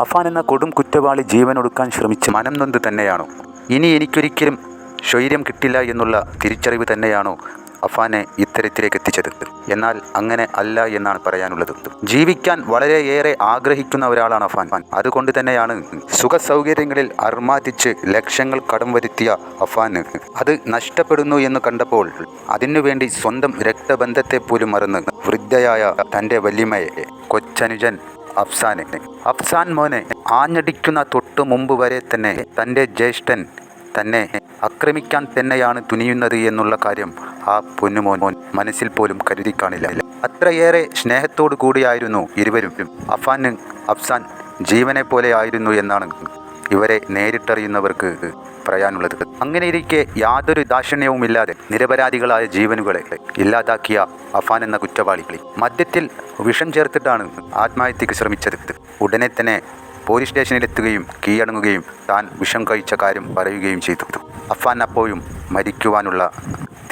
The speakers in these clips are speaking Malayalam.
അഫാൻ എന്ന കൊടും കുറ്റവാളി ജീവനൊടുക്കാൻ ശ്രമിച്ച മനം നൊന്ത് തന്നെയാണോ? ഇനി എനിക്കൊരിക്കലും സ്വൈര്യം കിട്ടില്ല എന്നുള്ള തിരിച്ചറിവ് തന്നെയാണോ അഫാനെ ഇത്തരത്തിലേക്ക് എത്തിച്ചത്? എന്നാൽ അങ്ങനെ അല്ല എന്നാണ് പറയാനുള്ളത്. ജീവിക്കാൻ വളരെയേറെ ആഗ്രഹിക്കുന്ന ഒരാളാണ് അഫാൻ. അതുകൊണ്ട് തന്നെയാണ് സുഖ സൗകര്യങ്ങളിൽ അർമാതിച്ച് ലക്ഷങ്ങൾ കടം വരുത്തിയ അഫാന് അത് നഷ്ടപ്പെടുന്നു എന്ന് കണ്ടപ്പോൾ അതിനുവേണ്ടി സ്വന്തം രക്തബന്ധത്തെ പോലും മറന്ന് വൃദ്ധയായ തന്റെ വല്യമ്മയെ കൊച്ചനുജൻ അഫ്സാനെ. അഫ്സാൻ മോനെ ആഞ്ഞടിക്കുന്ന തൊട്ടു മുമ്പ് വരെ തന്നെ തന്റെ ജ്യേഷ്ഠൻ തന്നെ ആക്രമിക്കാൻ തന്നെയാണ് തുനിയുന്നത് എന്നുള്ള കാര്യം ആ പൊന്നുമോൻ മോൻ മനസ്സിൽ പോലും കരുതി കാണില്ല. അത്രയേറെ സ്നേഹത്തോടു കൂടിയായിരുന്നു ഇരുവരും. അഫാൻ അഫ്സാൻ ജീവനെ പോലെ ആയിരുന്നു എന്നാണ് ഇവരെ നേരിട്ടറിയുന്നവർക്ക് പറയാനുള്ളത് അങ്ങനെയിരിക്കെ യാതൊരു ദാക്ഷിണ്യവുമില്ലാതെ നിരപരാധികളായ ജീവനുകളെ ഇല്ലാതാക്കിയ അഫാൻ എന്ന കുറ്റവാളികളെ മദ്യത്തിൽ വിഷം ചേർത്തിട്ടാണ് ആത്മഹത്യക്ക് ശ്രമിച്ചത്. ഉടനെ തന്നെ പോലീസ് സ്റ്റേഷനിലെത്തുകയും കീഴടങ്ങുകയും താൻ വിഷം കഴിച്ച കാര്യം പറയുകയും ചെയ്തു. അഫാൻ അപ്പോഴും മരിക്കുവാനുള്ള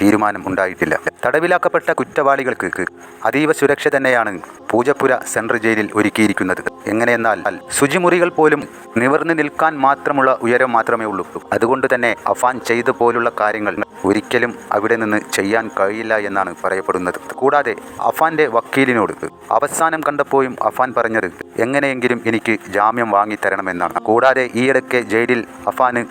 തീരുമാനം ഉണ്ടായിട്ടില്ല തടവിലാക്കപ്പെട്ട കുറ്റവാളികൾക്ക് അതീവ സുരക്ഷ തന്നെയാണ് പൂജപ്പുര സെൻട്രൽ ജയിലിൽ ഒരുക്കിയിരിക്കുന്നത്. എങ്ങനെയെന്നാൽ ശുചിമുറികൾ പോലും നിവർന്നു നിൽക്കാൻ മാത്രമുള്ള ഉയരം മാത്രമേ ഉള്ളൂ. അതുകൊണ്ട് തന്നെ അഫാൻ ചെയ്ത പോലുള്ള കാര്യങ്ങൾ ഒരിക്കലും അവിടെ നിന്ന് ചെയ്യാൻ കഴിയില്ല എന്നാണ് പറയപ്പെടുന്നത്. കൂടാതെ അഫാന്റെ വക്കീലിനോട് അവസാനം കണ്ടപ്പോഴും അഫാൻ പറഞ്ഞത് എങ്ങനെയെങ്കിലും എനിക്ക് ജാമ്യം വാങ്ങി തരണമെന്നാണ് കൂടാതെ ഈയിടയ്ക്ക് ജയിലിൽ അഫാന്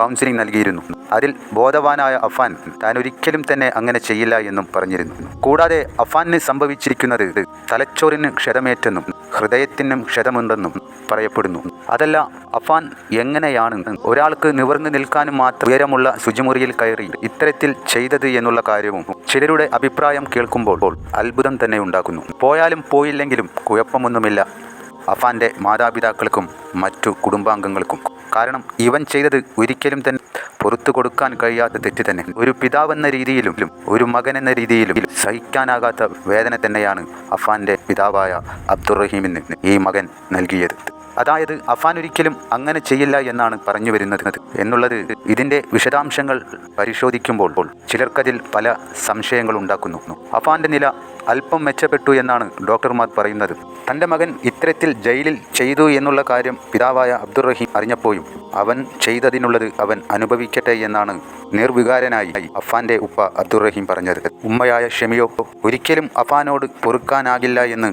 കൗൺസിലിംഗ് നൽകിയിരുന്നു. അതിൽ ബോധവാനായ അഫാൻ താൻ ഒരിക്കലും തന്നെ അങ്ങനെ ചെയ്യില്ല എന്നും പറഞ്ഞിരുന്നു. കൂടാതെ അഫാനിന് സംഭവിച്ചിരിക്കുന്നത് തലച്ചോറിന് ക്ഷതമേറ്റെന്നും ഹൃദയത്തിനും ക്ഷതമുണ്ടെന്നും പറയപ്പെടുന്നു. അതല്ല അഫാൻ എങ്ങനെയാണ് ഒരാൾക്ക് നിവർന്നു നിൽക്കാനും മാത്രം ഉയരമുള്ള ശുചിമുറിയിൽ കയറി ഇത്തരത്തിൽ ചെയ്തത് എന്നുള്ള കാര്യവും ചിലരുടെ അഭിപ്രായം കേൾക്കുമ്പോൾ അത്ഭുതം തന്നെ ഉണ്ടാക്കുന്നു. പോയാലും പോയില്ലെങ്കിലും കുഴപ്പമൊന്നുമില്ല. അഫാന്റെ മാതാപിതാക്കൾക്കും മറ്റു കുടുംബാംഗങ്ങൾക്കും കാരണം ഇവൻ ചെയ്തത് ഒരിക്കലും തന്നെ പുറത്തു കൊടുക്കാൻ കഴിയാത്ത തെറ്റ് തന്നെ. ഒരു പിതാവെന്ന രീതിയിലും ഒരു മകൻ എന്ന രീതിയിലും സഹിക്കാനാകാത്ത വേദന തന്നെയാണ് അഫാന്റെ പിതാവായ അബ്ദുറഹീമിന് ഈ മകൻ നൽകിയത്. അതായത് അഫാൻ ഒരിക്കലും അങ്ങനെ ചെയ്യില്ല എന്നാണ് പറഞ്ഞു വരുന്നത്. എന്നുള്ളത് ഇതിന്റെ വിശദാംശങ്ങൾ പരിശോധിക്കുമ്പോൾ ചിലർക്കതിൽ പല സംശയങ്ങൾ ഉണ്ടാക്കുന്നു. അഫാന്റെ നില അല്പം മെച്ചപ്പെട്ടു എന്നാണ് ഡോക്ടർമാർ പറയുന്നത്. തന്റെ മകൻ ഇത്തരത്തിൽ ജയിലിൽ ചെയ്തു എന്നുള്ള കാര്യം പിതാവായ അബ്ദുറഹീം അറിഞ്ഞപ്പോഴും അവൻ ചെയ്തതിനുള്ളത് അവൻ അനുഭവിക്കട്ടെ എന്നാണ് നിർവികാരനായി അഫാന്റെ ഉപ്പ അബ്ദുറഹീം പറഞ്ഞത്. ഉമ്മയായ ഷെമിയോ ഒരിക്കലും അഫാനോട് പൊറുക്കാനാകില്ല എന്ന്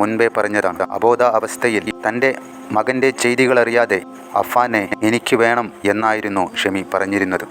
മുൻപേ പറഞ്ഞതാണ്. അബോധ അവസ്ഥയിൽ തന്റെ മകന്റെ ചെയ്തികളറിയാതെ അഫാനെ എനിക്ക് വേണം എന്നായിരുന്നു ഷെമി പറഞ്ഞിരുന്നത്.